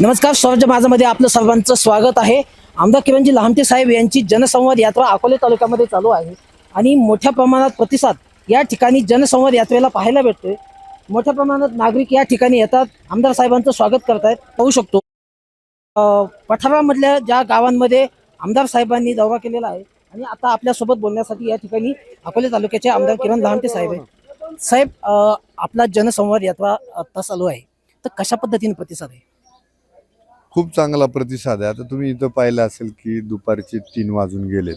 नमस्कार स्वराज्य माझामध्ये आपलं सर्वांचं स्वागत आहे. आमदार किरणजी लहामटे साहेब यांची जनसंवाद यात्रा अकोले तालुक्यामध्ये चालू आहे आणि मोठ्या प्रमाणात प्रतिसाद या ठिकाणी जनसंवाद यात्रेला पाहायला भेटतोय. मोठ्या प्रमाणात नागरिक या ठिकाणी येतात. आमदार साहेबांचं स्वागत करतायत. पाहू शकतो. पठारामधल्या ज्या गावांमध्ये आमदार साहेबांनी दौरा केलेला आहे आणि आता आपल्यासोबत बोलण्यासाठी या ठिकाणी अकोले तालुक्याचे आमदार किरण लहामटे साहेब आहेत. साहेब आपला जनसंवाद यात्रा आता चालू आहे. तर कशा पद्धतीने प्रतिसाद आहे? खूप चांगला प्रतिसाद आहे. आता तुम्ही इथं पाहिलं असेल की दुपारचे तीन वाजून गेलेत.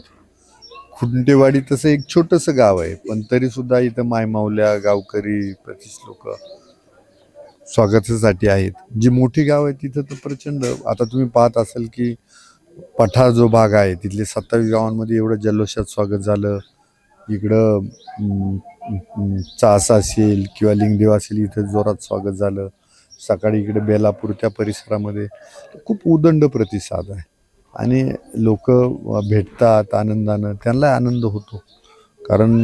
खुंटेवाडी तसं एक छोटंसं गाव आहे पण तरीसुद्धा इथं मायमावल्या गावकरी प्रतिस लोक स्वागतासाठी आहेत. जी मोठी गाव आहे तिथं तर प्रचंड. आता तुम्ही पाहत असाल की पठार जो भाग आहे तिथले सत्तावीस गावांमध्ये एवढं जल्लोषात स्वागत झालं. इकडं चास असेल किंवा लिंगदेव असेल इथं जोरात स्वागत झालं. सकाळी इकडे बेलापूर त्या परिसरामध्ये खूप उदंड प्रतिसाद आहे. आणि लोक भेटतात आनंदानं. त्यांना आनंद होतो. कारण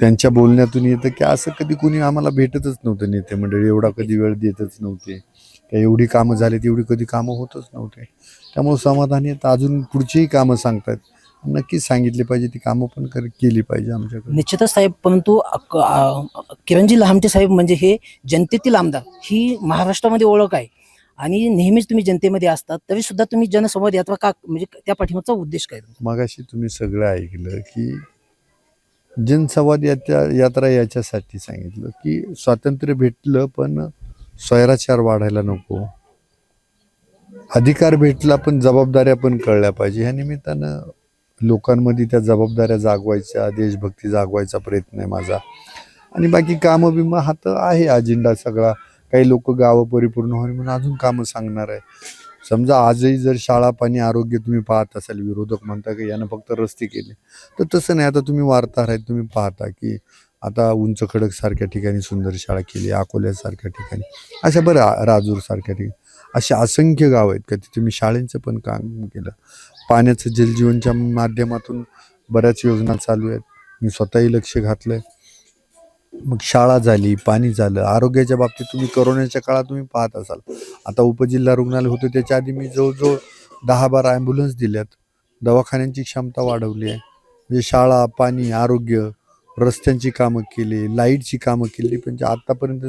त्यांच्या बोलण्यातून येतं की असं कधी कोणी आम्हाला भेटतच नव्हतं नेते मंडळी. एवढा कधी वेळ देतच नव्हते. का एवढी कामं झाली तेवढी कधी कामं होतच नव्हते. त्यामुळे समाधानी येतं अजून पुढचीही कामं सांगतात नक्कीच सांगितली पाहिजे ती कामं पण कर केली पाहिजे आमच्याकडे. निश्चितच साहेब परंतु अक- आ- किरणजी लहामटे साहेब म्हणजे हे जनतेतील आमदार ही महाराष्ट्रामध्ये ओळख आहे. आणि नेहमीच तुम्ही जनतेमध्ये असतात तरी सुद्धा तुम्ही जनसंवाद यात्रा का म्हणजे त्या पाठीमागचा उद्देश काय? तुमचा? मगाशी तुम्ही सगळं ऐकलं की जनसंवाद यात्रा यात्रा याच्यासाठी सांगितलं की स्वातंत्र्य भेटलं पण स्वैराचार वाढायला नको. अधिकार भेटला पण जबाबदाऱ्या पण कळल्या पाहिजे. ह्या निमित्तानं लोकांमध्ये त्या जबाबदाऱ्या जागवायच्या देशभक्ती जागवायचा प्रयत्न आहे माझा. आणि बाकी कामं बिमं हा तर आहे अजेंडा सगळा. काही लोक गावं परिपूर्ण होणे म्हणून अजून कामं सांगणार आहे. समजा आजही जर शाळा पाणी आरोग्य तुम्ही पाहत असाल विरोधक म्हणता की यानं फक्त रस्ते केले. तर तसं नाही आता तुम्ही वार्ताहर आहेत तुम्ही पाहता की आता उंच खडक सारख्या ठिकाणी सुंदर शाळा केली अकोल्यासारख्या ठिकाणी अशा बरं राजूरसारख्या ठिकाणी. असे असंख्य गाव आहेत का तिथे मी शाळेंचं पण काम केलं. पाण्याचं जलजीवनच्या माध्यमातून बऱ्याच योजना चालू आहेत. मी स्वतःही लक्ष घातलं आहे मग शाळा झाली पाणी झालं. आरोग्याच्या बाबतीत तुम्ही करोनाच्या काळात तुम्ही पाहत असाल. आता उपजिल्हा रुग्णालय होतं त्याच्या आधी मी जवळजवळ दहा बारा ॲम्ब्युलन्स दिल्यात. दवाखान्यांची क्षमता वाढवली आहे. म्हणजे शाळा पाणी आरोग्य रस्त्यांची कामं केली लाईटची कामं केली. म्हणजे पण जे आत्तापर्यंत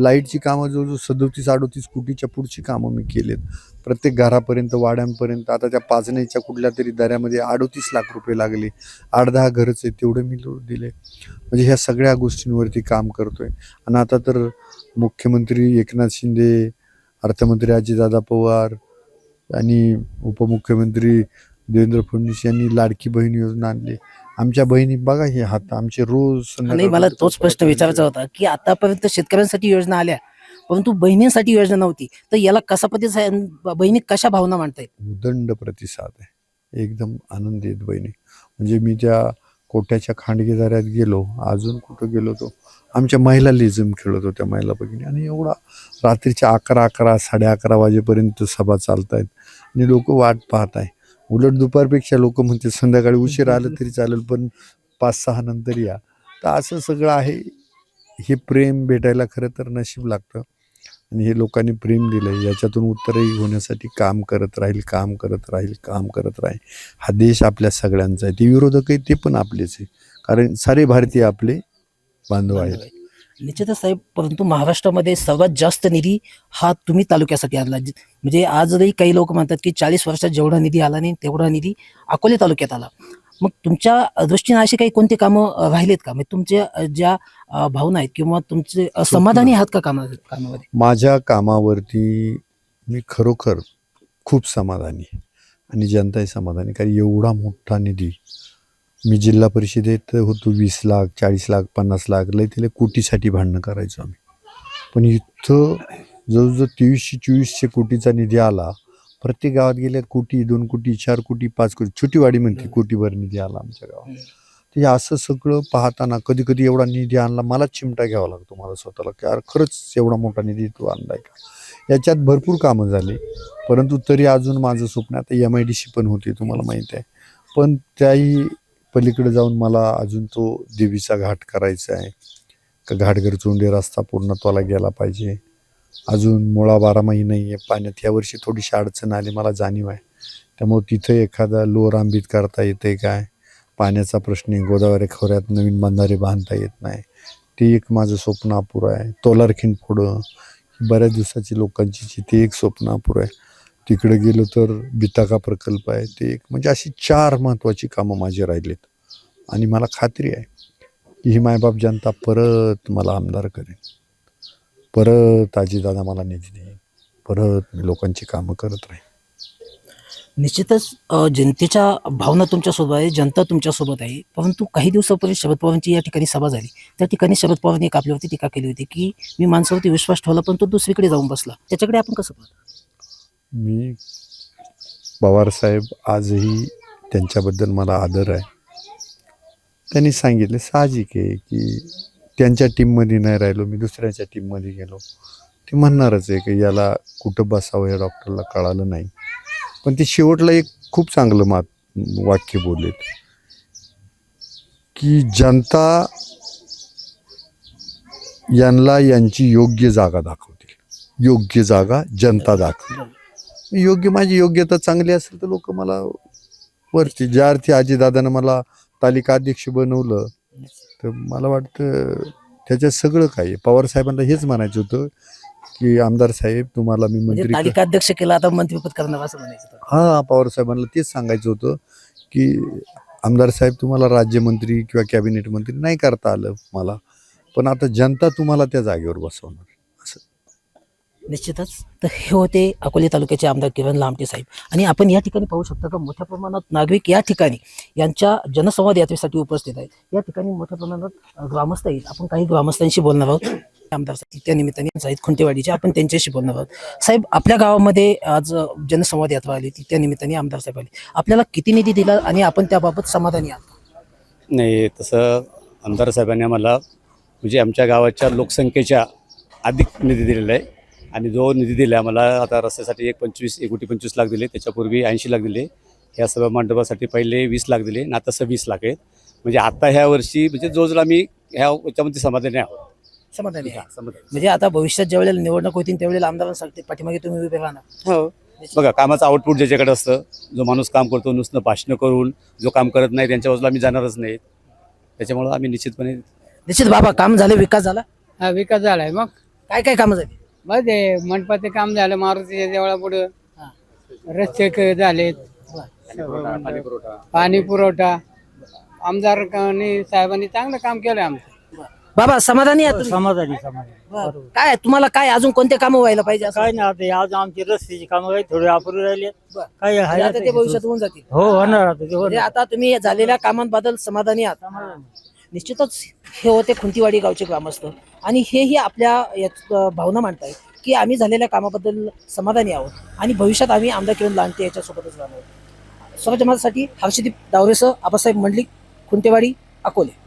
लाईटची कामं जवळजवळ सदोतीस अडोतीस कोटीच्या पुढची कामं मी केलेत. प्रत्येक घरापर्यंत वाड्यांपर्यंत आता त्या पाजण्याच्या कुठल्या तरी दऱ्यामध्ये अडोतीस लाख रुपये लागले. आठ दहा घरच आहे तेवढे मी दिले. म्हणजे ह्या सगळ्या गोष्टींवरती काम करतोय. आणि आता तर मुख्यमंत्री एकनाथ शिंदे अर्थमंत्री अजितदादा पवार आणि उपमुख्यमंत्री देवेंद्र फडणवीस यांनी लाडकी बहीण योजना आणली. आमच्या बहिणी बघा हे हात आमचे रोज आणि मला तोच प्रश्न विचारायचा होता की आतापर्यंत शेतकऱ्यांसाठी योजना आल्या परंतु बहिणींसाठी योजना नव्हती. तर याला कसा प्रतिसाद बहिणी कशा भावना मांडतायत? उदंड प्रतिसाद आहे. एकदम आनंदी आहेत बहिणी. म्हणजे मी त्या कोट्याच्या खांडगेदाऱ्यात गेलो अजून कुठं गेलो तो आमच्या महिला लेझम खेळत होत्या महिला भगिनी. आणि एवढा रात्रीच्या अकरा अकरा साडे अकरा वाजेपर्यंत सभा चालत आहेत आणि लोक वाट पाहत आहे उलट दुपारपेक्षा लोक म्हणते संध्याकाळी उशीर आलं तरी चालेल पण पाच सहा नंतर या. तर असं सगळं आहे. हे प्रेम भेटायला खरं तर नशीब लागतं. आणि हे लोकांनी प्रेम दिलंय. याच्यातून उत्तरही होण्यासाठी काम करत राहील काम करत राहील काम करत राहील. हा देश आपल्या सगळ्यांचा आहे. ते विरोधक आहे ते पण आपलेच आहे. कारण सारे भारतीय आपले बांधव आहेत. निश्चितच साहेब परंतु महाराष्ट्रामध्ये सर्वात जास्त निधी हा तुम्ही तालुक्यासाठी आणला. जे- म्हणजे आजही काही लोक म्हणतात की चाळीस वर्षात जेवढा निधी आला नाही तेवढा निधी अकोले तालुक्यात आला. मग तुमच्या दृष्टीने अशी काही कोणती कामं राहिलेत का? म्हणजे तुमच्या ज्या भावना आहेत किंवा तुमचे समाधानी आहात का कामा कामामध्ये? माझ्या कामावरती मी खरोखर खूप समाधानी आणि जनताही समाधानी कारण एवढा मोठा निधी मी जिल्हा परिषदेत होतो वीस लाख चाळीस लाख पन्नास लाख लय तिला कोटीसाठी भांडणं करायचो आम्ही. पण इथं जवळजवळ तेवीसशे चोवीसशे कोटीचा निधी आला. प्रत्येक गावात गेल्या कोटी दोन कोटी चार कोटी पाच कोटी. छोटीवाडी म्हणते कोटीभर निधी आला आमच्या गावात. तर हे असं सगळं पाहताना कधी कधी एवढा निधी आणला मलाच चिमटा घ्यावा लागतो मला स्वतःला. की अरे खरंच एवढा मोठा निधी तू आणलाय का? याच्यात भरपूर कामं झाली. परंतु तरी अजून माझं स्वप्न आता एम आय डी सी पण होती तुम्हाला माहीत आहे. पण त्याही पलीकडे जाऊन मला अजून तो देवीचा घाट करायचा आहे. का घाटघर चोंडे रस्ता पूर्ण तोला गेला पाहिजे. अजून मुळा बारामाही नाही आहे पाण्यात यावर्षी थोडीशी अडचण आली मला जाणीव आहे. त्यामुळे तिथं एखादा लोअर आंबीत करता येते काय? पाण्याचा प्रश्न आहे. गोदावरी खोऱ्यात नवीन बंधारे बांधता येत नाही. ते एक माझं स्वप्न अपुरं आहे. तोलारखीन पुढं. बऱ्याच दिवसाची लोकांची जी ते एक स्वप्न अपुरं आहे. तिकडे गेलो तर बिताका प्रकल्प आहे ते एक. म्हणजे अशी चार महत्त्वाची कामं माझी राहिलीत. आणि मला खात्री आहे की ही मायबाप जनता परत मला आमदार करेन परत आजीदादा मला निधी देईन परत मी लोकांची कामं करत राहीन निश्चितच जनतेच्या भावना तुमच्यासोबत आहे जनता तुमच्यासोबत आहे. परंतु काही दिवसापूर्वी शरद पवारांची या ठिकाणी सभा झाली. त्या ठिकाणी शरद पवारांनी एक आपल्यावरती टीका केली होती की मी माणसावरती विश्वास ठेवला पण तो दुसरीकडे जाऊन बसला. त्याच्याकडे आपण कसं पाहतो? मी पवारसाहेब आजही त्यांच्याबद्दल मला आदर आहे. त्यांनी सांगितले साहजिक आहे की त्यांच्या टीममध्ये नाही राहिलो मी दुसऱ्याच्या टीममध्ये गेलो. ते म्हणणारच आहे की याला कुठं बसावं या डॉक्टरला कळालं नाही. पण ते शेवटला एक खूप चांगलं मात वाक्य बोललेत. की जनता यांना यांची योग्य जागा दाखवतील. योग्य जागा जनता दाखवेल. योग्य माझी योग्यता चांगली असेल तर लोक मला वरती ज्या अर्थी आजीदादानं मला तालिका अध्यक्ष बनवलं तर मला वाटतं त्याच्यात सगळं काही आहे. पवार साहेबांना हेच म्हणायचं होतं की आमदार साहेब तुम्हाला मी म्हणजे मंत्री तालिका अध्यक्ष केला आता मंत्रिपद करणार असं म्हणायचं. हा पवार साहेबांना तेच सांगायचं होतं की आमदार साहेब तुम्हाला राज्यमंत्री किंवा कॅबिनेट मंत्री नाही करता आलं मला पण आता जनता तुम्हाला त्या जागेवर बसवणार निश्चितच. तर हे होते अकोले तालुक्याचे आमदार किरण लामटे साहेब. आणि आपण या ठिकाणी पाहू शकता का मोठ्या प्रमाणात नागरिक या ठिकाणी यांच्या जनसंवाद यात्रेसाठी उपस्थित आहेत. या ठिकाणी मोठ्या प्रमाणात ग्रामस्थ आहेत. आपण काही ग्रामस्थांशी बोलणार आहोत. आमदार साहेब त्या निमित्ताने साहित खुंटेवाडीचे आपण त्यांच्याशी बोलणार आहोत. साहेब आपल्या गावामध्ये आज जनसंवाद यात्रा आली. ती त्या निमित्ताने आमदार साहेब आले. आपल्याला किती निधी दिला आणि आपण त्याबाबत समाधानी आहात नाही तसं आमदार साहेबांनी आम्हाला म्हणजे आमच्या गावाच्या लोकसंख्येच्या अधिक निधी दिलेला आहे. आणि जो निधी दिला आम्हाला आता रस्त्यासाठी एक पंचवीस एक कोटी पंचवीस लाख दिले त्याच्यापूर्वी ऐंशी लाख दिले. ह्या सभा मंडपासाठी पहिले वीस लाख दिले आणि आता सव्वीस लाख आहेत. म्हणजे आता ह्या वर्षी म्हणजे जो जर आम्ही ह्या याच्यामध्ये समाधानी आहोत. समाधानी आहे समाधानी. म्हणजे आता भविष्यात ज्या वेळेला निवडणूक होतील त्यावेळेला आमदारांसाठी पाठीमागे तुम्ही उभे राहणार हो. बघा कामाचं आउटपुट ज्याच्याकडे असतं जो माणूस काम करतो नुसतं भाषणं करून जो काम करत नाही त्यांच्या बाजूला आम्ही जाणारच नाही. त्याच्यामुळं आम्ही निश्चितपणे निश्चित बाबा काम झालं विकास झाला? हा विकास झालाय मग. काय काय कामं झाली? बस ते मंडपाचे काम झालं मारुतीच्या देवळा पुढं हा. रस्ते क- झालेत. पाणी पुरवठा आमदारांनी साहेबांनी चांगलं काम केलं आमचं. बाबा समाधानी आहे तुम्ही? समाधानी समाधानी. बरं. काय तुम्हाला काय अजून कोणते कामं व्हायला पाहिजे असं? काय नाही आता हे आज आमची रस्त्याची कामं काही थोडे अपुरी राहिले. बरं. काय आहे आता आता ते भविष्यात होऊन जातील. हो होणार आता ते म्हणजे होणार आता तुम्ही झालेल्या कामांबद्दल समाधानी आहात. निश्चितच हे होते खुंतीवाडी गावचे ग्रामस्थ. आणि हेही आपल्या याच अं, भावना मांडतायत की आम्ही झालेल्या कामाबद्दल समाधानी आहोत आणि भविष्यात आम्ही आमदार किरण लांडते याच्यासोबतच राहणार आहोत. स्वराज्य माझ्यासाठी हर्षदीप डावरेसह आबासाहेब मंडलिक खुंटेवाडी अकोले.